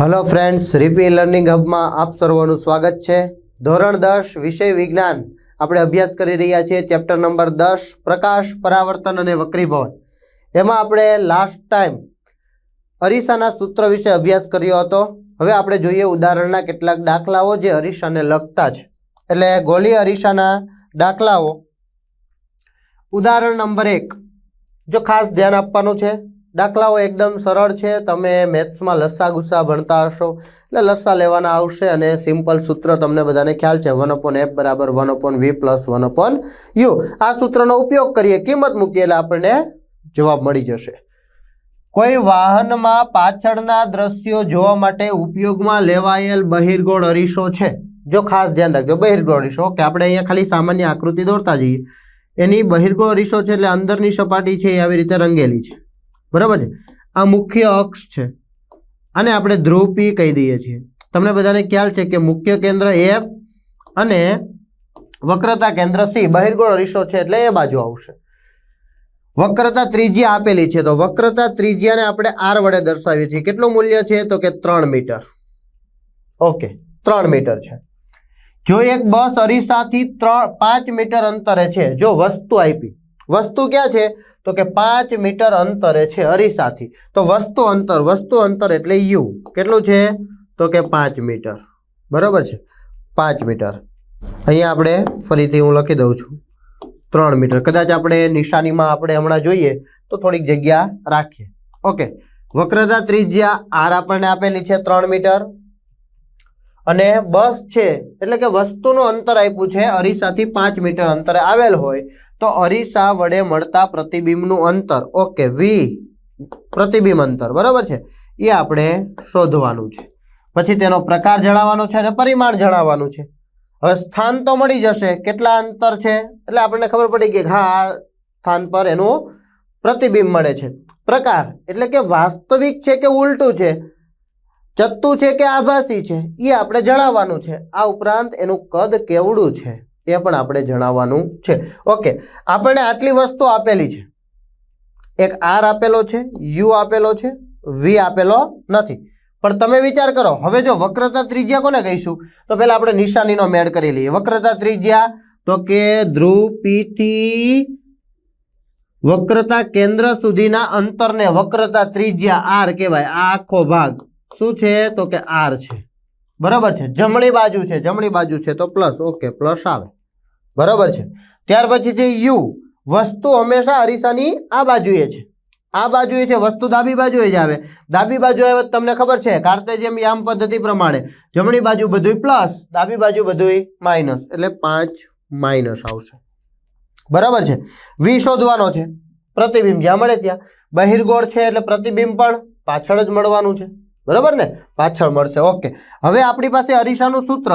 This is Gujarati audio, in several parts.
હલો ફ્રેન્ડ્સ રિફી લર્નિંગ હબમાં આપ સર્વનું સ્વાગત છે. ધોરણ દસ, વિષય વિજ્ઞાન. આપણે અભ્યાસ કરી રહ્યા છીએ ચેપ્ટર નંબર દસ, પ્રકાશ, પરાવર્તન અને વક્રીભવન. એમાં આપણે લાસ્ટ ટાઈમ અરીસાના સૂત્ર વિશે અભ્યાસ કર્યો હતો. હવે આપણે જોઈએ ઉદાહરણના કેટલાક દાખલાઓ જે અરીસાને લગતા છે. એટલે ગોલી અરીસાના દાખલાઓ. ઉદાહરણ નંબર એક. જો ખાસ ધ્યાન આપવાનું છે દાખલાઓ એકદમ સરળ છે. તમે મેથ્સમાં લસ્સા ગુસ્સા ભણતા હશો. એટલે લસ્સા લેવાના આવશે અને સિમ્પલ સૂત્ર તમને બધાને ખ્યાલ છે. વન અપોન એફ બરાબર one upon V plus one upon U આ સૂત્રનો ઉપયોગ કરીએ. કિંમત મૂકીએ એટલે આપણને જવાબ મળી જશે. કોઈ વાહનમાં પાછળના દ્રશ્યો જોવા માટે ઉપયોગમાં લેવાયેલ બહિર્ગોળ અરીસો છે. જો ખાસ ધ્યાન રાખજો. બહિર્ગોળ અરીસો. કે આપણે અહીંયા ખાલી સામાન્ય આકૃતિ દોરતા જઈએ. એની બહિર્ગોળ અરીસો છે એટલે અંદરની સપાટી છે એ આવી રીતે રંગેલી છે. બરાબર છે? આ મુખ્ય અક્ષ છે. આને આપણે ધ્રુવ પી કહી દઈએ છીએ. તમને બધાને ખ્યાલ છે કે મુખ્ય કેન્દ્ર એફ અને વક્રતા કેન્દ્ર સી બહિર્ગોળ અરીસો છે એટલે એ બાજુ આવશે. વક્રતા ત્રિજ્યા આપેલી છે. તો વક્રતા ત્રિજ્યાને આપણે આર વડે દર્શાવીએ છીએ. કેટલું મૂલ્ય છે? તો કે ત્રણ મીટર. ઓકે, ત્રણ મીટર છે. જો એક બસ અરીસાથી ત્રણ, પાંચ મીટર અંતરે છે, જો વસ્તુ આપી વસ્તુ ક્યાં છે? તો કે પાંચ મીટર અંતરે છે અરીસાથી. તો વસ્તુ અંતર વસ્તુ અંતર એટલે યુ. કેટલું છે? તો કે પાંચ મીટર. બરાબર છે? પાંચ મીટર. અહીંયા આપણે ફરીથી હું લખી દઉં છું. ત્રણ મીટર. કદાચ આપણે નિશાનીમાં આપણે હમણાં જોઈએ તો થોડીક જગ્યા રાખીએ. ઓકે. વક્રતા ત્રિજ્યા આર આપણને આપેલી છે ત્રણ મીટર. અને બસ છે, એટલે કે વસ્તુનું અંતર આપ્યું છે, અરીસાથી પાંચ મીટર અંતરે આવેલ હોય, તો અરીસા વડે મળતા પ્રતિબિંબનું અંતર, ઓકે, વી, પ્રતિબિંબ અંતર, બરાબર છે? એ આપણે શોધવાનું છે. પછી તેનો પ્રકાર જણાવવાનો છે અને પરિમાણ જણાવવાનું છે. હવે સ્થાન તો મળી જશે, કેટલા અંતર છે? એટલે આપણને ખબર પડી કે હા, આ સ્થાન પર એનું પ્રતિબિંબ મળે છે. પ્રકાર, એટલે કે વાસ્તવિક છે કે ઉલટું છે? ચત્તુ છે કે આભાસી છે, એ આપણે જણાવવાનું છે. આ ઉપરાંત એનું કદ કેવડું છે એ પણ આપણે જણાવવાનું છે. ઓકે આપણને આટલી વસ્તુ આપેલી છે. એક આર આપેલો છે યુ આપેલો છે વી આપેલો નથી. પણ તમે વિચાર કરો, હવે જો વક્રતા ત્રિજ્યા કોને કહીશું? તો પહેલાં આપણે નિશાનીનો મેળ કરી લઈએ. વક્રતા ત્રિજ્યા, તો કે ધ્રુવ પી વક્રતા કેન્દ્ર સુધીના અંતરને વક્રતા ત્રિજ્યા આર કહેવાય. આ આખો ભાગ. શું છે? તો કે આર છે. બરાબર છે? જમણી બાજુ છે. જમણી બાજુ છે તો પ્લસ ઓકે પ્લસ આવે. બરાબર છે? ત્યાર પછી છે યુ. વસ્તુ હંમેશા અરીસાની આ બાજુએ છે. આ બાજુએ છે વસ્તુ, ડાબી બાજુએ જ આવે. ડાબી બાજુ આવે તમને ખબર છે, કાર્તેજિયમ યામ પદ્ધતિ પ્રમાણે. જમણી બાજુ બધુંય પ્લસ ડાબી બાજુ બધુંય માઇનસ એટલે પાંચ માઇનસ આવશે. બરાબર છે? વી શોધવાનો છે. પ્રતિબિંબ જ્યાં મળે ત્યાં. બહિર્ગોળ છે એટલે પ્રતિબિંબ પણ પાછળ જ મળવાનું છે. બરાબર ને? પાછળ મળશે. ઓકે. હવે આપણી પાસે અરીસાનું સૂત્ર.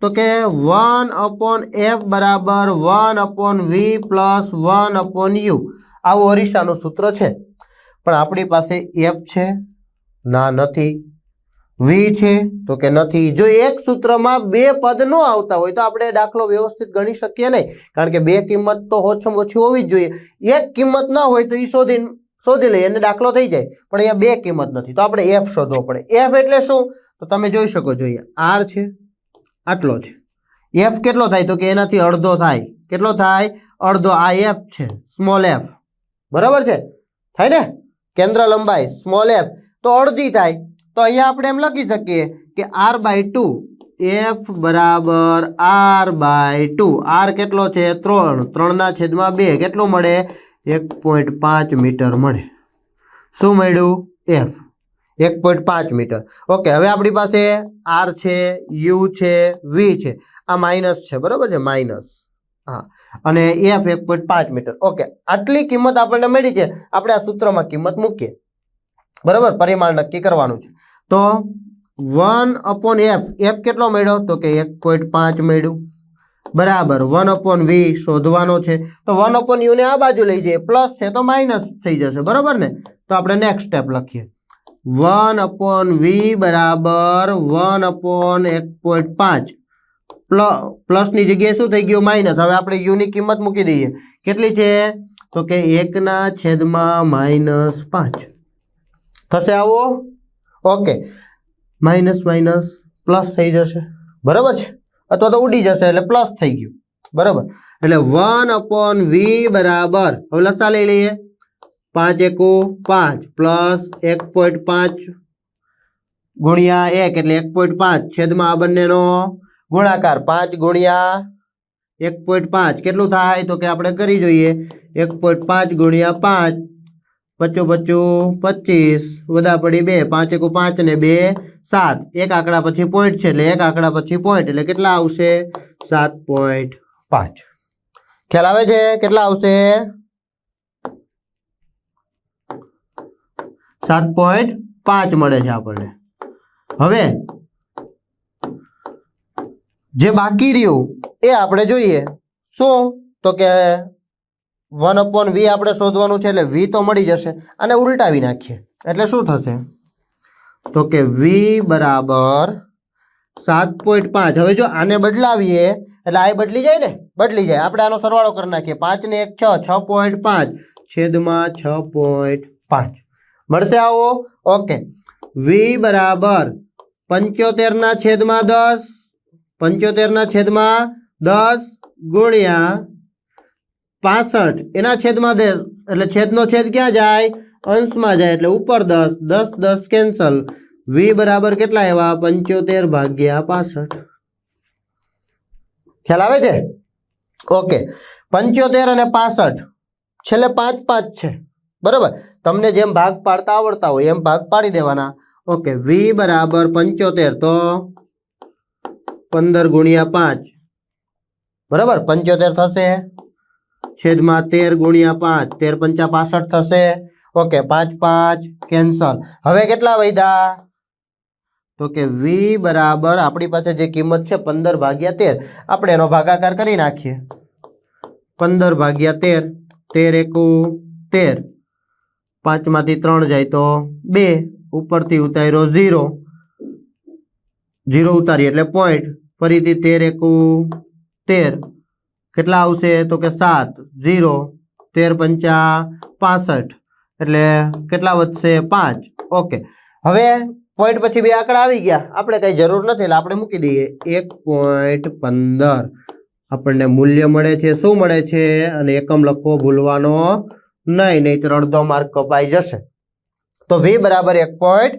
તો કે વન અપોન એફ બરાબર one upon V plus one upon U. આવું અરીસાનું સૂત્ર છે. પણ આપણી પાસે એફ છે. ના, નથી. વી છે. તો કે નથી. જો એક સૂત્રમાં બે પદ ન આવતા હોય, તો આપણે દાખલો વ્યવસ્થિત ગણી શકીએ નહીં. કારણ કે બે કિંમત તો ઓછામાં ઓછી હોવી જ જોઈએ. એક કિંમત ના હોય તો એ શોધી શોધી લઈએ અને દાખલો થઈ જાય, પણ અહીંયા બે કિંમત નથી. તો આપણે એફ શોધવો પડે. એફ એટલે શું? તો તમે જોઈ શકો છો આર છે. આટલો છે. એફ કેટલો થાય? તો કે એનાથી અડધો થાય. કેટલો થાય? અડધો. આ એફ છે. સ્મોલ એફ બરાબર છે? થાય ને? કેન્દ્ર લંબાઈ સ્મોલ એફ તો અડધી થાય. તો અહીંયા આપણે એમ લખી શકીએ કે આર બાય ટુ એફ બરાબર આર બાય ટુ આર કેટલો છે? ત્રણ. ત્રણના છેદમાં બે. કેટલું મળે? એક પોઈન્ટ પાંચ મીટર મળે. શું મળ્યું? એફ. એક પોઈન્ટ પાંચ મીટર. ઓકે, હવે આપણી પાસે આર છે, યુ છે, વી છે. આ માઇનસ છે, બરાબર છે? માઇનસ. હા. અને એફ એક પોઈન્ટ પાંચ મીટર. ઓકે, આટલી કિંમત આપણને મળી છે. આપણે આ સૂત્રમાં કિંમત મૂકીએ. બરાબર? પરિમાણ નક્કી કરવાનું છે. તો વન અપોન એફ. એફ કેટલો મળ્યો? તો કે એક પોઈન્ટ પાંચ મળ્યું. બરાબર. વન અપોન વી શોધવાનો છે. તો વન અપોન યુને આ બાજુ લઈ જઈએ. પ્લસ છે તો માઇનસ થઈ જશે. બરાબર ને? તો આપણે નેક્સ્ટ સ્ટેપ લખીએ. વન અપોન વી બરાબર વન અપોન એક પોઈન્ટ પાંચ. પ્લસની જગ્યાએ શું થઈ ગયું? માઇનસ હવે આપણે યુની કિંમત મૂકી દઈએ. કેટલી છે? તો કે એકના છેદમાં માઇનસ પાંચ. થશે આવો? ઓકે માઇનસ માઇનસ પ્લસ થઈ જશે. બરાબર છે? અથવા તો ઉડી જશે એટલે પ્લસ થઈ ગયું. બરાબર? એટલે વન અપોન વી બરાબર. હવે લસા લઈ લઈએ. પાંચ એકુ પાંચ પ્લસ એક પોઈન્ટ પાંચ ગુણ્યા એક એટલે એક પોઈન્ટ પાંચ. છેદમાં આ બંનેનો ગુણાકાર પાંચ ગુણ્યા એક પોઈન્ટ પાંચ. કેટલું થાય? તો કે આપણે કરી જોઈએ. એક પોઈન્ટ પાંચ ગુણ્યા પાંચ. પચું પચું પચીસ. વધા પડી બે. પાંચ એકુ પાંચ ને બે સાત. એક આંકડા પછી પોઈન્ટ છે એટલે એક આંકડા પછી પોઈન્ટ એટલે કેટલા આવશે? સાત પોઈન્ટ પાંચ. ખ્યાલ આવે છે? કેટલા આવશે? સાત પોઈન્ટ પાંચ મળે છે આપણને. હવે, જે બાકી રહ્યું, એ આપણે જોઈએ. શું તો કે વન અપોન વી આપણે શોધવાનું છે એટલે વી તો મળી જશે. અને ઉલટાવી નાખીએ. એટલે શું થશે? તો કે વી બરાબર સાત પોઈન્ટ પાંચ. હવે જો આને બદલાવીએ, એટલે આ બદલી જાય ને? બદલી જાય. આપણે આનો સરવાળો કરી નાખીએ. પાંચ ને એક છ છ પોઈન્ટ પાંચ. છેદમાં છ પોઈન્ટ પાંચ. મળશે આવો? ઓકે. વી બરાબર પંચોતેરના છેદમાં દસ. પંચોતેરના છેદમાં દસ ગુણ્યા પાસઠ. એના છેદમાં દસ એટલે છેદનો છેદ ક્યાં જાય? અંશમાં જાય એટલે ઉપર દસ. દસ દસ કેન્સલ. વી બરાબર કેટલા એવા? પંચોતેર ભાગ્યા પાસઠ. ખ્યાલ આવે છે? ઓકે. પંચોતેર અને પાસઠ. છેલ્લે પાંચ પાંચ છે. બરાબર? તમને જેમ ભાગ પાડતા આવડતા હોય, એમ ભાગ પાડી દેવાના. ઓકે. વી બરાબર પંચોતેર તો પંદર ગુણ્યા પાંચ. બરાબર? પંચોતેર થશે. છેદમાં તેર ગુણ્યા પાંચ, તેર પંચા પાસઠ થશે. ઓકે, પાંચ પાંચ, કેન્સલ. હવે કેટલા વધ્યા તો કે વી બરાબર, આપણી પાસે જે કિંમત છે પંદર ભાગ્યા તેર. આપણે એનો ભાગાકાર કરી નાખીએ. પંદર ભાગ્યા તેર તેર એકુ તેર. પાંચમાંથી ત્રણ જાય તો બે, ઉપરથી ઉતાર્યો ઝીરો. ઝીરો ઉતારીએ એટલે પોઈન્ટ ફરીથી તેર એકુ તેર. કેટલા આવશે? તો કે સાત, ઝીરો, તેર પંચા પાસઠ. એટલે કેટલા વધશે? પાંચ. ઓકે. હવે પોઈન્ટ પછી બે આંકડા આવી ગયા. આપણે કંઈ જરૂર નથી, એટલે આપણે મૂકી દઈએ. એક પોઈન્ટ પંદર. આપણને મૂલ્ય મળે છે. શું મળે છે? અને એકમ લખવો ભૂલવાનો નહીં નહીંતર અડધો માર્ક કપાઈ જશે. તો વી બરાબર એક પોઈન્ટ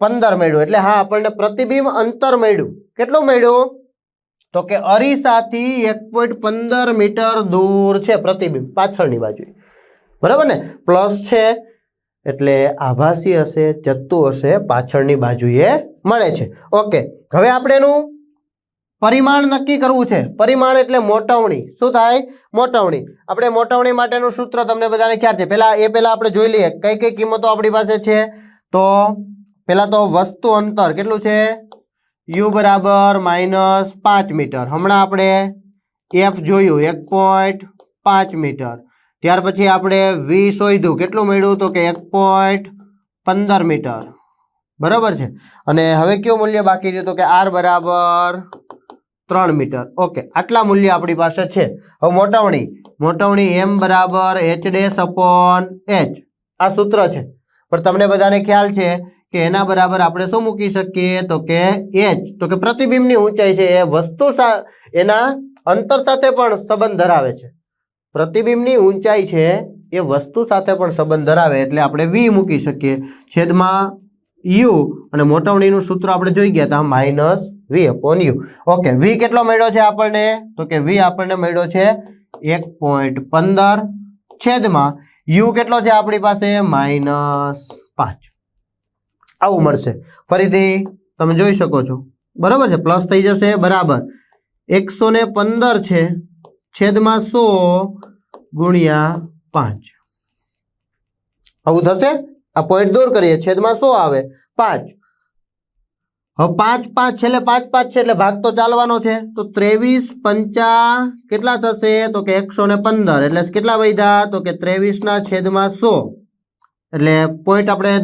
પંદર મળ્યું. એટલે હા, આપણને પ્રતિબિંબ અંતર મળ્યું. કેટલું મળ્યું? તો કે અરીસાથી એક પોઈન્ટ પંદર મીટર દૂર છે પ્રતિબિંબ, પાછળની બાજુ બરાબર ને? પ્લસ છે, એટલે આભાસી હશે જતું હશે, પાછળની બાજુએ મળે છે. ઓકે, હવે આપણે એનું પરિમાણ નક્કી કરવું છે. પરિમાણ એટલે મોટવણી. શું થાય? મોટવણી. આપણે મોટવણી માટેનું સૂત્ર તમને બધાને ખ્યાલ છે. પહેલાં, એ પહેલાં આપણે જોઈ લઈએ, કઈ કઈ કિંમતો આપણી પાસે છે? તો, પહેલાં તો વસ્તુ અંતર કેટલું છે? યુ બરાબર માઇનસ પાંચ મીટર. હમણાં આપણે એફ જોયું, એક પોઈન્ટ પાંચ મીટર. ત્યાર પછી આપણે વી શોધ્યું. કેટલું મળ્યું તો કે એક પોઈન્ટ પંદર મીટર. બરાબર છે? અને હવે કયું મૂલ્ય બાકી છે તો કે આર બરાબર ત્રણ મીટર. ઓકે આટલા મૂલ્ય આપણી પાસે છે. હવે મોટવણી. મોટવણી એમ બરાબર એચ ડેસ અપોન એચ આ સૂત્ર છે. પણ તમને બધાને ખ્યાલ છે કે એના બરાબર આપણે શું મૂકી શકીએ? તો કે એચ. તો કે પ્રતિબિંબની ઊંચાઈ છે એ વસ્તુ એના અંતર સાથે પણ સંબંધ ધરાવે છે. પ્રતિબિંબની ઊંચાઈ છે એ વસ્તુ સાથે પણ સંબંધ ધરાવે એટલે આપણે વી મૂકી શકીએ. છેદમાં યુ અને મોટવણીનું સૂત્ર આપણે જોઈ ગયા હતા minus V upon U. Okay, V કેટલો મળ્યો છે આપણને? તો કે વી આપણને મળ્યો છે એક પોઈન્ટ પંદર છેદમાં યુ કેટલો છે આપણી પાસે? માઇનસ પાંચ. આવું મળશે. ફરીથી તમે જોઈ શકો છો. બરાબર છે? પ્લસ થઈ જશે, બરાબર. એકસો ને પંદર છે. છેદમાં સો ગુણ્યા પાંચ. આવું થશે? આ પોઈન્ટ દૂર કરીએ. છેદમાં સો આવે. પાંચ. હવે પાંચ પાંચ છેલ્લે પાંચ પાંચ છે એટલે ભાગ તો ચાલવાનો છે. તો ત્રેવીસ પંચા કેટલા થશે? તો કે એકસો ને પંદર. એટલે કેટલા વધ્યા? તો કે ત્રેવીસના છેદમાં સો. એટલે પોઈન્ટ આપણે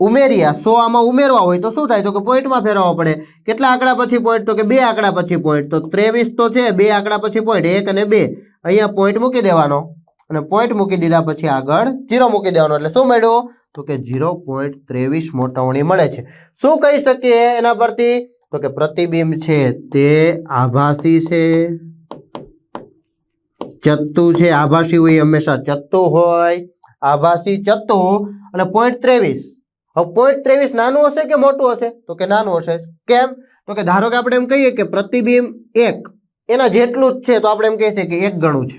ઉમેર્યા. સો આમાં ઉમેરવા હોય તો શું થાય? તો કે પોઈન્ટમાં ફેરવવા પડે. કેટલા આંકડા પછી પોઈન્ટ? તો કે બે આંકડા પછી પોઈન્ટ. તો ત્રેવીસ તો છે, બે આંકડા પછી પોઈન્ટ. એક અને બે. અહીંયા પોઈન્ટ મૂકી દેવાનો અને પોઈન્ટ મૂકી દીધા પછી આગળ જીરો મૂકી દેવાનો. એટલે શું મળ્યું? તો કે જીરો પોઈન્ટ ત્રેવીસ મોટવણી મળે છે. શું કહી શકીએ એના પરથી? તો કે પ્રતિબિંબ છે તે આભાસી છે. ચત્તુ છે આભાસી હોય હંમેશા ચત્તુ હોય. આભાસી ચત્તુ અને પોઈન્ટ ત્રેવીસ. હવે પોઈન્ટ ત્રેવીસ નાનું હશે કે મોટું હશે? તો કે નાનું હશે કેમ? તો કે ધારો કે આપણે એમ કહીએ કે પ્રતિબિંબ એક, એના જેટલું જ છે તો આપણે એમ કહીએ છીએ કે એક ગણું છે.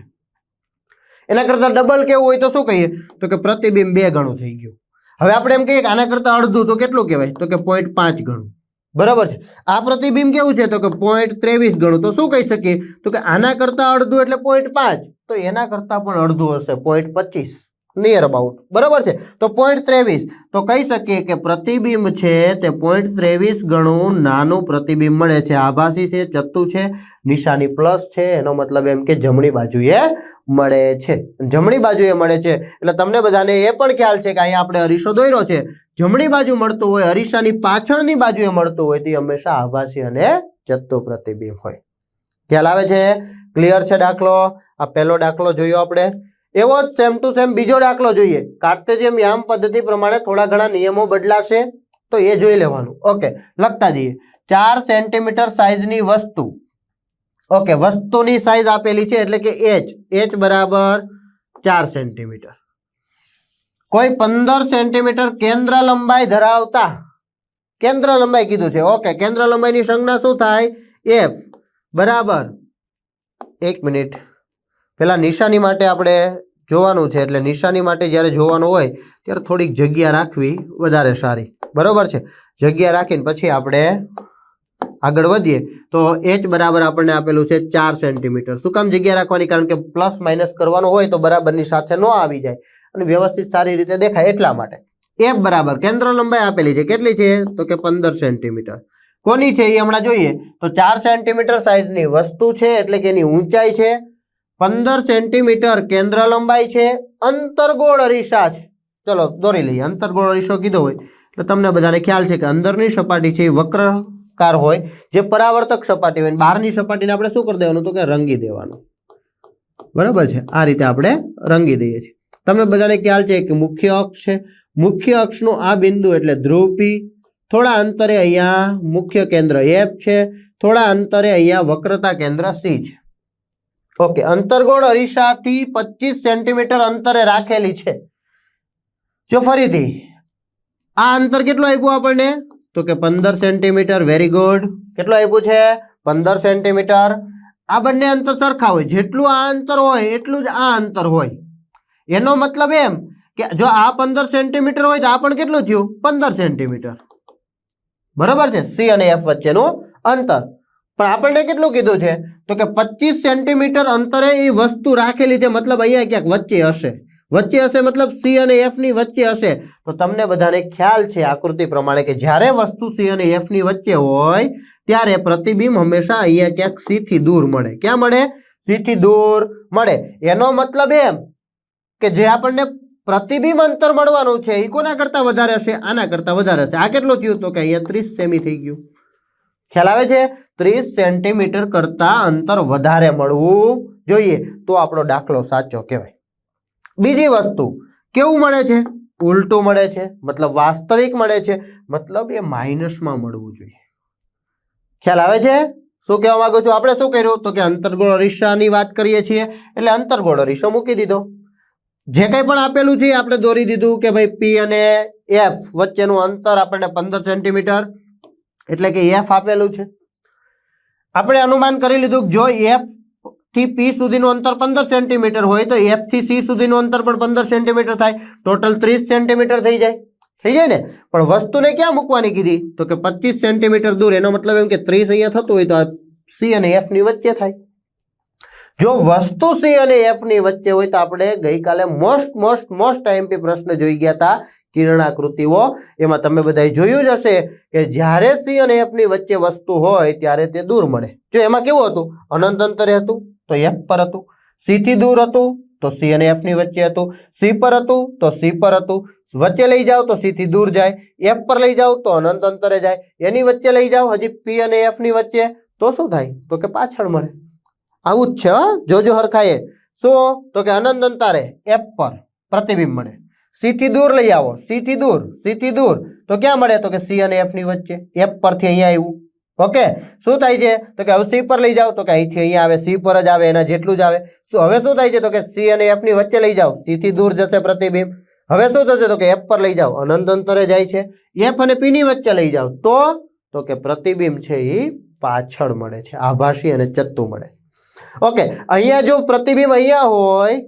એના કરતાં ડબલ કેવું હોય તો શું કહીએ? તો કે પ્રતિબિંબ બે ગણું થઈ ગયું. હવે આપણે એમ કહીએ કે આના કરતાં અડધું તો કેટલું કહેવાય? તો કે પોઈન્ટ પાંચ ગણું. બરાબર છે? આ પ્રતિબિંબ કેવું છે? તો કે પોઈન્ટ ત્રેવીસ ગણું. તો શું કહી શકીએ? તો કે આના કરતાં અડધું એટલે પોઈન્ટ પાંચ. તો એના કરતાં પણ અડધું હશે પોઈન્ટ પચીસ. નિયર અબાઉટ બરાબર છે? તો પોઈન્ટ ત્રેવીસ. તો કહી શકીએ કે પ્રતિબિંબ છે તે પોઈન્ટ ત્રેવીસ ગણું નાનું પ્રતિબિંબ મળે છે. આભાસી છે ચત્તુ છે, નિશાની પ્લસ છે. એનો મતલબ એમ કે જમણી બાજુએ મળે છે. જમણી બાજુએ મળે છે. એટલે તમને બધાને એ પણ ખ્યાલ છે કે અહીંયા આપણે અરીસો દોર્યો છે. જમણી બાજુ મળતું હોય, અરીસાની પાછળની બાજુએ મળતું હોય, તે હંમેશા આભાસી અને ચત્તુ પ્રતિબિંબ હોય. ખ્યાલ આવે છે? ક્લિયર છે દાખલો? આ પહેલો દાખલો જોયો આપણે. એવો જ સેમ ટુ સેમ બીજો દાખલો જોઈએ. કાર્તેજિયમ યામ પદ્ધતિ પ્રમાણે થોડા ઘણા નિયમો બદલાશે તો એ જોઈ લેવાનું. ઓકે, લખતા જઈએ. ચાર સેન્ટીમીટર સાઈઝની વસ્તુ. ઓકે, વસ્તુની સાઈઝ આપેલી છે એટલે કે એચ એચ બરાબર ચાર સેન્ટીમીટર. કોઈ પંદર સેન્ટીમીટર કેન્દ્ર લંબાઈ ધરાવતા, કેન્દ્ર લંબાઈ કીધું છે. ઓકે, કેન્દ્ર લંબાઈની સંજ્ઞા શું થાય? એફ બરાબર. એક મિનિટ. પેલા નિશાની માટે આપણે જોવાનું છે, એટલે નિશાની માટે જ્યારે જોવાનું હોય, ત્યારે થોડીક જગ્યા રાખવી વધારે સારી. બરાબર છે? જગ્યા રાખીને પછી આપણે આગળ વધીએ. તો એચ બરાબર આપણને આપેલું છે ચાર સેન્ટીમીટર શું કામ જગ્યા રાખવાની? કારણ કે પ્લસ માઇનસ કરવાનું હોય તો બરાબરની સાથે ન આવી જાય. અને વ્યવસ્થિત સારી રીતે દેખાય એટલા માટે. એફ બરાબર કેન્દ્ર લંબાઈ આપેલી છે. કેટલી છે? તો કે પંદર સેન્ટીમીટર કોની છે એ હમણાં જોઈએ. તો ચાર સેન્ટીમીટર સાઇઝની વસ્તુ છે, એટલે કે એની ઊંચાઈ છે. પંદર સેન્ટીમીટર કેન્દ્ર લંબાઈ છે, અંતરગોળ અરીસા છે. ચલો દોરી લઈએ. અંતરગોળ અરીસો કીધો હોય, એટલે તમને બધાને ખ્યાલ છે કે અંદરની સપાટી છે એ વક્રકાર હોય, જે પરાવર્તક સપાટી હોય. બહારની સપાટીને આપણે શું કરી દેવાનું તો કે રંગી દેવાનું. બરાબર છે? આ રીતે આપણે રંગી દઈએ છીએ. તમને બધાને ખ્યાલ છે કે મુખ્ય અક્ષ છે. મુખ્ય અક્ષનું આ બિંદુ એટલે ધ્રુવપી થોડા અંતરે અહીંયા મુખ્ય કેન્દ્ર એફ છે. થોડા અંતરે અહીંયા વક્રતા કેન્દ્ર સી છે. ઓકે, અંતરગોળ અરીસાથી પચીસ સેન્ટીમીટર અંતરે રાખેલી છે. જો ફરીથી, આ અંતર કેટલું આપ્યું આપણને? તો કે પંદર સેન્ટીમીટર વેરી ગુડ કેટલું આપ્યું છે? પંદર સેન્ટીમીટર. આ બંને અંતર સરખા હોય. જેટલું આ અંતર હોય, એટલું જ આ અંતર હોય. એનો મતલબ એમ કે જો આ પંદર સેન્ટીમીટર હોય તો આ પણ કેટલું થયું? પંદર સેન્ટીમીટર. બરાબર છે? સી અને એફ વચ્ચેનું અંતર. પણ આપણને કેટલું કીધું છે? તો કે પચીસ સેન્ટીમીટર અંતરે એ વસ્તુ રાખેલી છે, મતલબ અહીંયા ક્યાંક વચ્ચે હશે. વચ્ચે હશે મતલબ સી અને એફની વચ્ચે હશે. તો તમને બધાને ખ્યાલ છે આકૃતિ પ્રમાણે કે જ્યારે વસ્તુ સી અને એફની વચ્ચે હોય, ત્યારે પ્રતિબિંબ હંમેશા અહીંયા ક્યાંક સીથી દૂર મળે. ક્યાં મળે? સીથી દૂર મળે. એનો મતલબ એમ કે જે આપણને પ્રતિબિંબ અંતર મળવાનું છે, એ કોના કરતાં વધારે હશે? આના કરતાં વધારે હશે. આ કેટલું થયું? તો કે અહીંયા ત્રીસ સેમી થઈ ગયું. ખ્યાલ આવે છે? ત્રીસ સેન્ટીમીટર કરતાં અંતર વધારે મળવું જોઈએ. તો આપણો દાખલો સાચો કહેવાય. બીજી વસ્તુ, કેવું મળે છે? ઉલટું મળે છે. મતલબ વાસ્તવિક મળે છે. મતલબ એ માઇનસમાં મળવું જોઈએ. ખ્યાલ આવે છે? શું કહેવા માંગુ છું? આપણે શું કર્યું? તો કે અંતર્ગોળ અરીસાની વાત કરીએ છીએ. એટલે અંતર્ગોળ અરીસો મૂકી દીધો. જે કંઈ પણ આપેલું છે આપણે દોરી દીધું કે ભાઈ પી અને એફ વચ્ચેનું અંતર આપણને પંદર સેન્ટીમીટર એટલે કે એફ આપેલું છે. આપણે અનુમાન કરી લીધું જો એફથી પી સુધીનું અંતર પંદર સેન્ટીમીટર હોય તો એફથી સી સુધીનું અંતર પણ પંદર સેન્ટીમીટર થાય. ટોટલ ત્રીસ સેન્ટીમીટર થઈ જાય. થઈ જાય ને? પણ વસ્તુને ક્યાં મૂકવાની કીધી? તો કે પચીસ સેન્ટીમીટર દૂર. એનો મતલબ એમ કે ત્રીસ અહીંયા થતું હોય તો આ સી અને એફની વચ્ચે થાય. જો વસ્તુ સી અને એફની વચ્ચે હોય તો આપણે ગઈકાલે મોસ્ટ મોસ્ટ મોસ્ટ આઈએમપી પ્રશ્ન જોઈ ગયા હતા. કિરણાકૃતિઓ, એમાં તમે બધાએ જોયું જ હશે કે જ્યારે સી અને એફની વચ્ચે વસ્તુ હોય ત્યારે તે દૂર મળે. જો એમાં કેવું હતું? અનંત અંતરે હતું, તો એફ પર હતું. સીથી દૂર હતું, તો સી અને એફની વચ્ચે હતું. સી પર હતું, તો સી પર હતું. વચ્ચે લઈ જાઓ તો સીથી દૂર જાય. એફ પર લઈ જાઓ તો અનંત અંતરે જાય. એની વચ્ચે લઈ જાઓ હજી પી અને એફની વચ્ચે, તો શું થાય? તો કે પાછળ મળે. આવું જ છે જોજો હરખાએ. શું? તો કે અનંત અંતરે એફ પર પ્રતિબિંબ મળે. સી થી દૂર લઈ આવો સી થી દૂર સી થી દૂર. તો ક્યાં મળે? તો કે સી અને એફની વચ્ચે. એફ પરથી અહીંયા આવ્યું ઓકે? શું થાય છે? તો કે હવે સી પર લઈ જાઓ. તો કે અહીંથી અહીંયા આવે સી પર જ આવે, એના જેટલું જ આવે. શું હવે શું થાય છે? તો કે સી અને એફની વચ્ચે લઈ જાઓ. સી થી દૂર જશે પ્રતિબિંબ. હવે શું થશે? તો કે એફ પર લઈ જાઓ. અનંત અંતરે જાય છે. એફ અને પીની વચ્ચે લઈ જાઓ. તો તો કે પ્રતિબિંબ છે એ પાછળ મળે છે. આભાસી અને ચત્તુ મળે. ઓકે? અહીંયા જો પ્રતિબિંબ અહીંયા હોય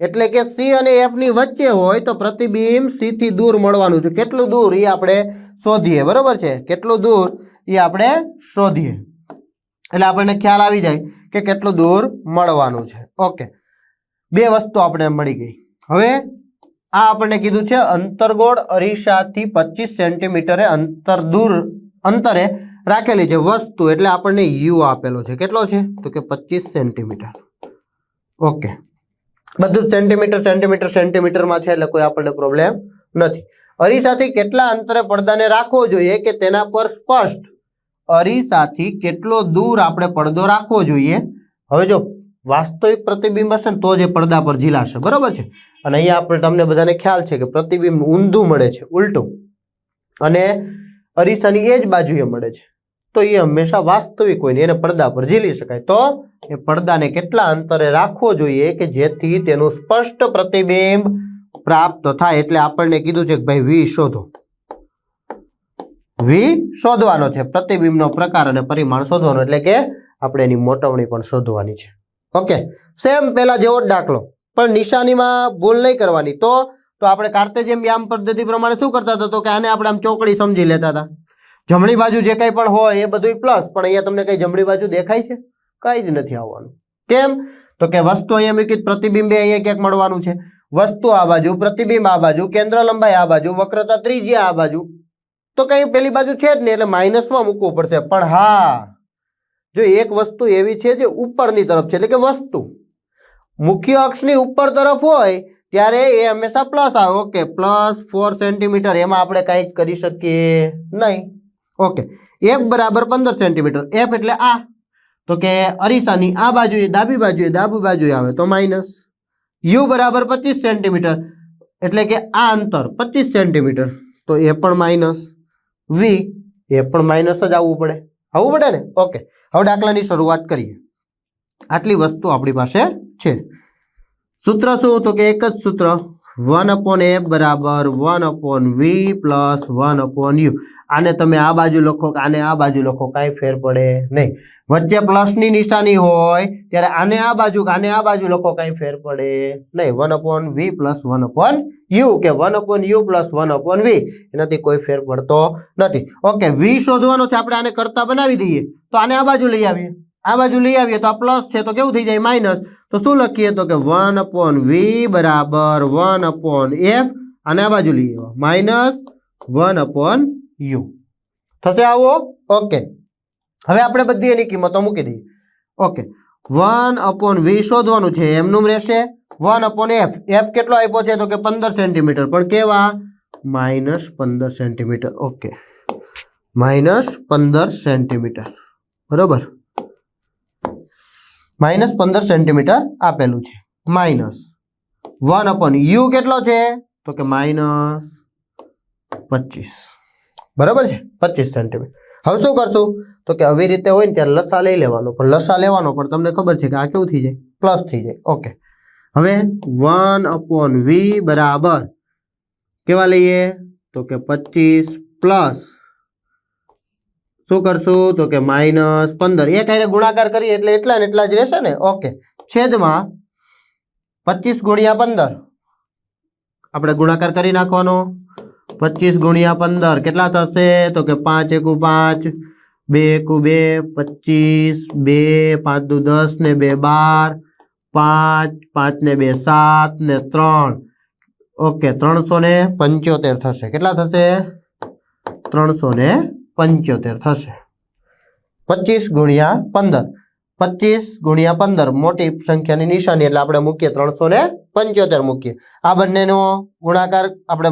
એટલે કે સી અને એફની વચ્ચે હોય તો પ્રતિબિંબ સીથી દૂર મળવાનું છે. કેટલું દૂર? એ આપણે શોધીએ. બરાબર છે? કેટલું દૂર? એ આપણે શોધીએ. એટલે આપણને ખ્યાલ આવી જાય કે કેટલું દૂર મળવાનું છે. ઓકે. બે વસ્તુ આપણે મળી ગઈ. હવે આ આપણને કીધું છે અંતરગોળ અરીસાથી પચીસ સેન્ટીમીટરે અંતર દૂર અંતરે રાખેલી છે વસ્તુ. એટલે આપણને યુ આપેલો છે. કેટલો છે? તો કે પચીસ સેન્ટીમીટર. ઓકે. બધું સેન્ટીમીટર સેન્ટીમીટર સેન્ટીમીટરમાં છે એટલે કોઈ આપણને પ્રોબ્લેમ નથી. અરીસાથી કેટલા અંતરે પડદાને રાખવો જોઈએ કે તેના પર સ્પષ્ટ? અરીસાથી કેટલો દૂર આપણે પડદો રાખવો જોઈએ? હવે જો વાસ્તવિક પ્રતિબિંબ હશે ને તો જ એ પડદા પર ઝીલાશે, બરાબર છે? અને અહીંયા આપણે તમને બધાને ખ્યાલ છે કે પ્રતિબિંબ ઊંધું મળે છે, ઉલટું. અને અરીસાની એ જ બાજુએ મળે છે. તો એ હંમેશા વાસ્તવિક હોય ને એને પડદા પર ઝીલી શકાય. તો એ પડદાને કેટલા અંતરે રાખવો જોઈએ કે જેથી તેનું સ્પષ્ટ પ્રતિબિંબ પ્રાપ્ત થાય? એટલે આપણને કીધું છે કે ભાઈ વી શોધો. વી શોધવાનો છે. પ્રતિબિંબનો પ્રકાર અને પરિમાણ શોધવાનો. એટલે કે આપણે એની મોટવણી પણ શોધવાની છે. ઓકે સેમ પેલા જેવો જ દાખલો. પણ નિશાનીમાં ભૂલ નહીં કરવાની. તો તો આપણે કાર્તેજિયમ યામ પદ્ધતિ પ્રમાણે શું કરતા હતા? તો કે આને આપણે આમ ચોકડી સમજી લેતા હતા. જમણી બાજુ જે કંઈ પણ હોય એ બધું પ્લસ પણ અહીંયા તમને કંઈ જમણી બાજુ દેખાય છે? કંઈ જ નથી આવવાનું. કેમ? તો કે વસ્તુ અહીંયા મૂકી પ્રતિબિંબે અહીંયા ક્યાંક મળવાનું છે. વસ્તુ આ બાજુ, પ્રતિબિંબ આ બાજુ, કેન્દ્ર લંબાઈ આ બાજુ, વક્રતા ત્રીજી આ બાજુ. તો કંઈ પેલી બાજુ છે જ નહીં, એટલે માઇનસમાં મૂકવું પડશે. પણ હા, જો એક વસ્તુ એવી છે જે ઉપરની તરફ છે, એટલે કે વસ્તુ. મુખ્ય અક્ષની ઉપર તરફ હોય, ત્યારે એ હંમેશા પ્લસ આવે. ઓકે પ્લસ ફોર સેન્ટીમીટર એમાં આપણે કાંઈ કરી શકીએ નહીં. ઓકે. એફ બરાબર પંદર સેન્ટીમીટર. એફ એટલે આ. તો કે અરીસાની આ બાજુએ, ડાબી બાજુએ ડાબી બાજુએ આવે તો માઇનસ. યુ બરાબર પચીસ સેન્ટીમીટર. એટલે કે આ અંતર પચીસ સેન્ટીમીટર. તો એ પણ માઇનસ. વી એ પણ માઇનસ જ આવવું પડે. આવવું પડે ને? ઓકે. હવે દાખલાની શરૂઆત કરીએ. આટલી વસ્તુ આપણી પાસે છે. સૂત્ર શું? તો કે એક જ સૂત્ર. વન અપોન એ બરાબર one upon V plus one upon U આને તમે આ બાજુ લખો કે આને આ બાજુ લખો, કાંઈ ફેર પડે નહીં. વચ્ચે પ્લસની નિશાની હોય, ત્યારે આને આ બાજુ કે આને આ બાજુ લખો, કાંઈ ફેર પડે નહીં. One upon V plus one upon U કે one upon U plus one upon V એનાથી કોઈ ફેર પડતો નથી. ઓકે વી શોધવાનો છે, આપણે આને કરતા બનાવી દઈએ. તો આને આ બાજુ લઈ આવીએ. આ બાજુ લઈ આવીએ તો આ પ્લસ છે તો કેવું થઈ જાય? માઇનસ તો શું લખીએ તો કે વન અપોન વી બરાબર વન અપોન એફ અને આ બાજુ લઈએ માઇનસ વન અપોન યુ થશે આવો? ઓકે હવે આપણે બધી એની કિંમતો મૂકી દઈએ. ઓકે વન અપોન વી શોધવાનું છે. એમનું રહેશે. વન અપોન એફ એફ કેટલો આપ્યો છે? તો કે પંદર સેન્ટીમીટર પણ કેવા? માઇનસ પંદર સેન્ટીમીટર ઓકે માઇનસ પંદર સેન્ટીમીટર બરોબર? માઇનસ પંદર સેન્ટીમીટર આપેલું છે. માઇનસ. વન અપોન યુ કેટલો છે? તો કે માઇનસ પચીસ. બરાબર છે? પચીસ સેન્ટીમીટર. હવે શું કરશું? તો કે આવી રીતે હોય ને ત્યારે લસા લઈ લેવાનો. પણ લસા લેવાનો, પણ તમને ખબર છે કે આ કેવું થઈ જાય? પ્લસ થઈ જાય. ઓકે. હવે વન અપોન વી બરાબર. કેવા લઈએ? તો કે પચીસ પ્લસ શું કરશું? તો કે માઇનસ પંદર. એક હારે ગુણાકાર કરીએ એટલે એટલા ને એટલા જ રહેશે ને? ઓકે. છેદમાં પચીસ ગુણ્યા પંદર. આપણે ગુણાકાર કરી નાખવાનો. પચીસ ગુણ્યા પંદર કેટલા થશે? તો કે પાંચ એકુ પાંચ, બે એકુ બે, પચીસ, બે, પાંચ દુ દસ ને બે બાર, પાંચ પાંચ ને બે સાત ને ત્રણ. ઓકે, ત્રણસો ને પંચોતેર થશે. કેટલા થશે? ત્રણસો ને પંચોતેર થશે. પચીસ ગુણ્યા પંદર. પચીસ ગુણ્યા પંદર, મોટી સંખ્યાની નિશાની, એટલે આપણે મૂકીએ ત્રણસો ને પંચોતેર મૂકીએ. આ બંનેનો ગુણાકાર આપણે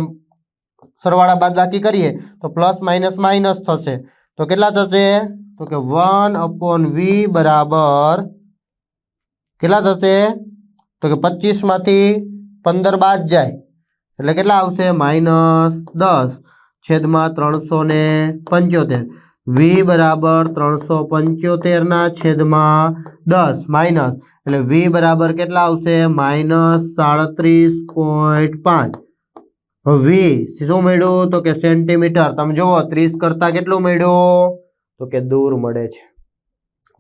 સરવાળા બાદ બાકી કરીએ, તો પ્લસ માઇનસ માઇનસ થશે. તો કેટલા થશે? તો કે વન અપોન વી બરાબર કેટલા થશે? તો કે પચીસમાંથી પંદર બાદ જાય. એટલે કેટલા આવશે? માઇનસ દસ. છેદમાં ત્રણસો ને પંચોતેર. વી બરાબર ત્રણસો પંચોતેરના છેદમાં દસ માઇનસ એટલે વી બરાબર કેટલા આવશે? માઇનસ સાડત્રીસ પોઈન્ટ પાંચ. વી શું મળ્યું? તો કે સેન્ટીમીટર. તમે જુઓ, ત્રીસ કરતાં કેટલું મળ્યું? તો કે દૂર મળે છે.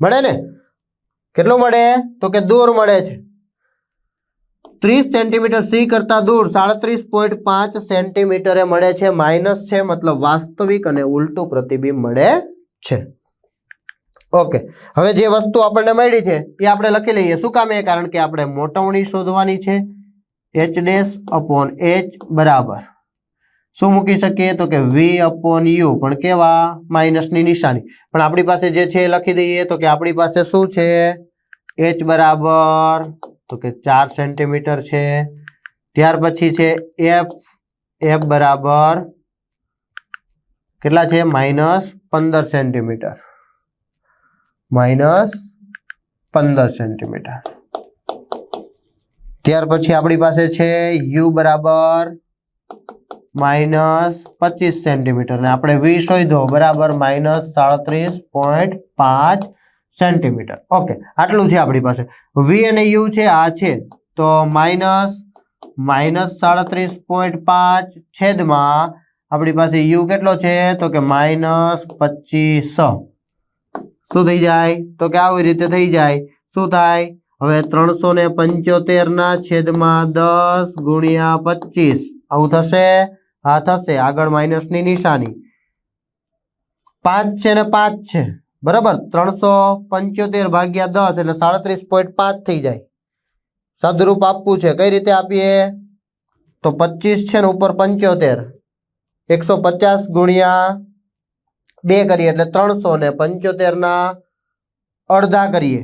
મળે ને? કેટલું મળે? તો કે દૂર મળે છે. ત્રીસ સેન્ટીમીટર સી કરતાં દૂર સાડત્રીસ પોઈન્ટ પાંચ સેન્ટીમીટરે મળે છે, માઇનસ છે, મતલબ વાસ્તવિક અને ઉલટું પ્રતિબિંબ મળે છે. ઓકે, હવે જે વસ્તુ આપણને મળી છે, એ આપણે લખી લઈએ. શું કામે કારણ કે આપણે મોટવણી શોધવાની છે. એચ ડેશ અપોન એચ બરાબર. શું મૂકી શકીએ? તો કે વી અપોન યુ પણ કેવા? માઇનસની નિશાની. પણ આપણી પાસે જે છે એ લખી દઈએ તો કે આપણી પાસે શું છે? એચ બરાબર. તો કે ચાર સેન્ટીમીટર છે. ત્યાર પછી છે એફ એફ બરાબર કેટલા છે? માઇનસ પંદર સેન્ટીમીટર. માઇનસ પંદર સેન્ટીમીટર. ત્યાર પછી આપણી પાસે છે યુ બરાબર માઇનસ પચીસ સેન્ટીમીટર. ને આપણે વી શોધો બરાબર માઇનસ સાડત્રીસ પોઈન્ટ પાંચ સેન્ટીમીટર. ઓકે, આટલું છે આપણી પાસે. વી અને યુ છે, આ છે. તો માઇનસ માઇનસ સાડત્રીસ પોઈન્ટ પાંચ છેદમાં આપણી પાસે યુ કેટલો છે? તો કે માઇનસ પચીસ. શું થઈ જાય? તો કે આવી રીતે થઈ જાય. શું થાય? હવે ત્રણસો ને પંચોતેરના છેદમાં દસ ગુણ્યા પચીસ. આવું થશે? હા, થશે. આગળ માઇનસની નિશાની. પાંચ છે ને પાંચ છે. બરાબર? ત્રણસો પંચોતેર ભાગ્યા દસ એટલે સાડત્રીસ પોઈન્ટ પાંચ થઈ જાય. સાદુરૂપ આપવું છે. કઈ રીતે આપીએ? તો પચીસ છે ને ઉપર પંચોતેર. એકસો પચાસ ગુણ્યા બે કરીએ એટલે ત્રણસો ને પંચોતેરના અડધા કરીએ.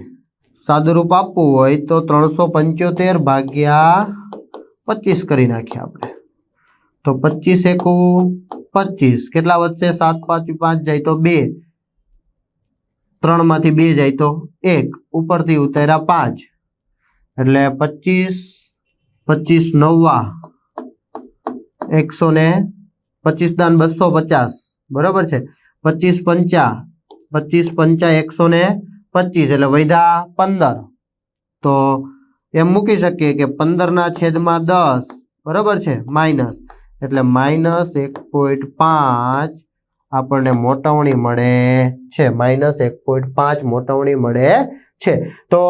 સાદુરૂપ આપવું હોય તો ત્રણસો પંચોતેર ભાગ્યા પચીસ કરી નાખીએ આપણે. તો પચીસ એકું પચીસ. કેટલા વધશે? સાત, પાંચ પાંચ જાય તો બે. ત્રણમાંથી બે જાય તો એક, ઉપરથી ઉતાર્યા પાંચ. એટલે પચીસ પચીસ નવ્વા, એકસો ને પચીસ દાન બસો પચાસ. બરાબર છે? પચીસ પંચા પચીસ પંચા એકસો ને પચીસ, એટલે વૈધા પંદર. તો એમ મૂકી શકીએ કે પંદરના છેદમાં દસ. બરાબર છે? માઇનસ. એટલે માઇનસ એક પોઈન્ટ પાંચ આપણને મોટવણી મળે છે. માઇનસ એક પોઈન્ટ પાંચ મોટવણી મળે છે. તો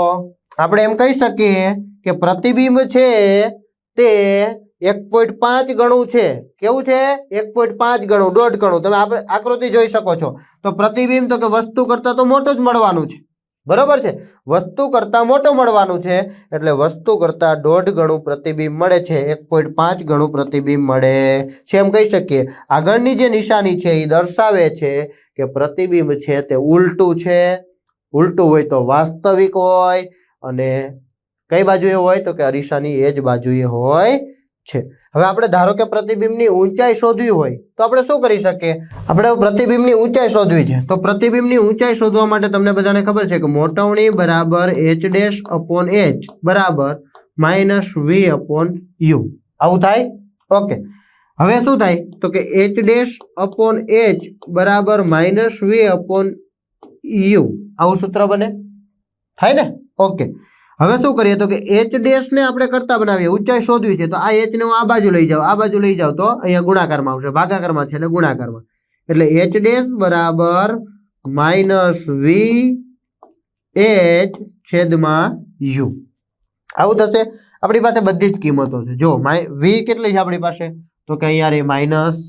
આપણે એમ કહી શકીએ કે પ્રતિબિંબ છે તે એક પોઈન્ટ પાંચ ગણું છે. કેવું છે? એક પોઈન્ટ પાંચ ગણું, દોઢ ગણું. તમે આપણે આકૃતિ જોઈ શકો છો. તો પ્રતિબિંબ તો કે વસ્તુ કરતાં તો મોટું જ મળવાનું છે. બરોબર છે? વસ્તુ કરતાં મોટો મળવાનું છે, એટલે વસ્તુ કરતાં દોઢ ગણું પ્રતિબિંબ મળે છે, એક પોઈન્ટ પાંચ ગણું પ્રતિબિંબ મળે છે. એમ કહી શકીએ. આગળની જે નિશાની છે એ દર્શાવે છે કે પ્રતિબિંબ છે તે ઉલટું છે. ઉલટું હોય તો વાસ્તવિક હોય અને કઈ બાજુએ હોય? તો કે અરીસાની એ જ બાજુએ હોય છે. હવે આપણે ધારો કે પ્રતિબિંબની ઊંચાઈ શોધવી હોય, તો આપણે શું કરી શકીએ? આપણે પ્રતિબિંબની ઊંચાઈ શોધવી છે. તો પ્રતિબિંબની ઊંચાઈ શોધવા માટે તમને બધાને ખબર છે કે મોટવણી બરાબર એચ ડેશ અપોન એચ બરાબર માઇનસ વી અપોન યુ આવું થાય? ઓકે. હવે શું થાય? તો કે એચ ડેશ અપોન એચ બરાબર માઇનસ વી અપોન યુ આવું સૂત્ર બને? થાય ને? ઓકે. હવે શું કરીએ તો કે એચ ડેશને આપણે કરતા બનાવીએ, ઊંચાઈ શોધવી છે, તો આ એચને હું આ બાજુ લઈ જાઉં, આ બાજુ લઈ જાઉં તો અહીંયા ગુણાકારમાં આવશે, ભાગાકારમાં છે એટલે ગુણાકારમાં. એટલે એચ ડેશ બરાબર માઇનસ વી એચ છેદમાં યુ આવું થશે. આપણી પાસે બધી જ કિંમતો છે. જો વી કેટલી છે આપણી પાસે? તો કે અહીંયા રે માઇનસ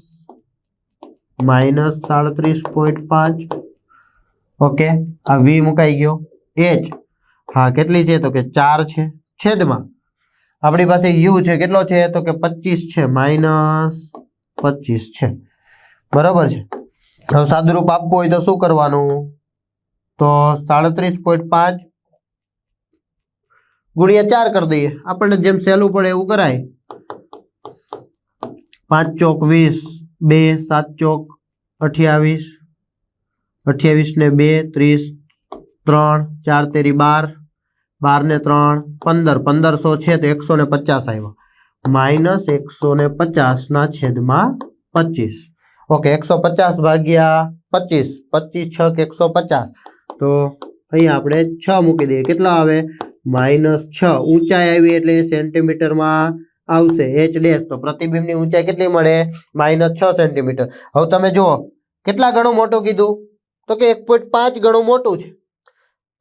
માઇનસ સાડત્રીસ પોઈન્ટ પાંચ. ઓકે, આ વી મુકાઈ ગયો. એચ હા, કેટલી છે? તો કે ચાર છે. છેદમાં. આપણી પાસે યુ છે. કેટલો છે? તો કે પચીસ છે. માઇનસ પચીસ છે. બરાબર છે. હવે સાદુરૂપ આપવું હોય તો શું કરવાનું? તો સાડત્રીસ પોઈન્ટ પાંચ ગુણ્યા ચાર કરી દઈએ. આપણને જેમ સહેલું પડે એવું કરાય. પાંચ ચોક વીસ, બે, સાત ચોક અઠ્યાવીસ. અઠ્યાવીસ ને બે, ત્રીસ, ત્રણ, ચાર તેરી બાર. બાર ને ત્રણ, પંદર. પંદરસો છે તો એકસો ને પચાસ આવ્યા માઇનસ એકસો ને પચાસના છેદમાં પચીસ. ઓકે, એકસો પચાસ ભાગ્યા પચીસ. પચીસ છ કે એકસો પચાસ. તો અહીંયા આપણે છ મૂકી દઈએ. કેટલા આવે? માઇનસ છ. ઊંચાઈ આવી એટલે સેન્ટીમીટરમાં આવશે. H dash. તો પ્રતિબિંબની ઊંચાઈ કેટલી મળે? માઇનસ છ સેન્ટીમીટર. હવે તમે જુઓ. કેટલા ગણું મોટું કીધું? તો કે એક પોઈન્ટ પાંચ ગણું મોટું છે.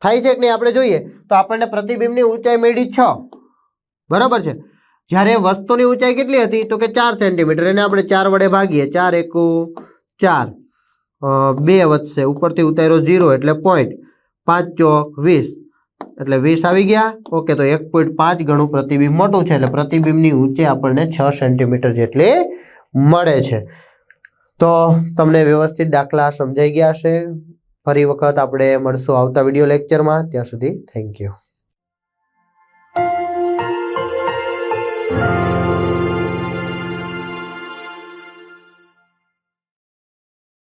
થાય છે કે નહીં આપણે જોઈએ, તો આપણને પ્રતિબિંબની ઊંચાઈ મેળવી છ. બરાબર છે? જ્યારે વસ્તુની ઊંચાઈ કેટલી હતી? તો કે ચાર સેન્ટીમીટર, એને આપણે ચાર વડે ભાગીએ. ચાર એકુ ચાર. બે વધશે. ઉપરથી ઉતાર્યો ઝીરો, એટલે પોઈન્ટ પાંચ ચોક વીસ. એટલે વીસ આવી ગયા. ઓકે તો એક પોઈન્ટ પાંચ ગણું પ્રતિબિંબ મોટું છે, એટલે પ્રતિબિંબની ઊંચાઈ આપણને છ સેન્ટીમીટર જેટલી મળે છે. તો તમને વ્યવસ્થિત દાખલા સમજાઈ ગયા હશે. ફરી વખત આપણે મળશું આવતા વીડિયો લેક્ચરમાં ત્યાં સુધી થેન્ક યુ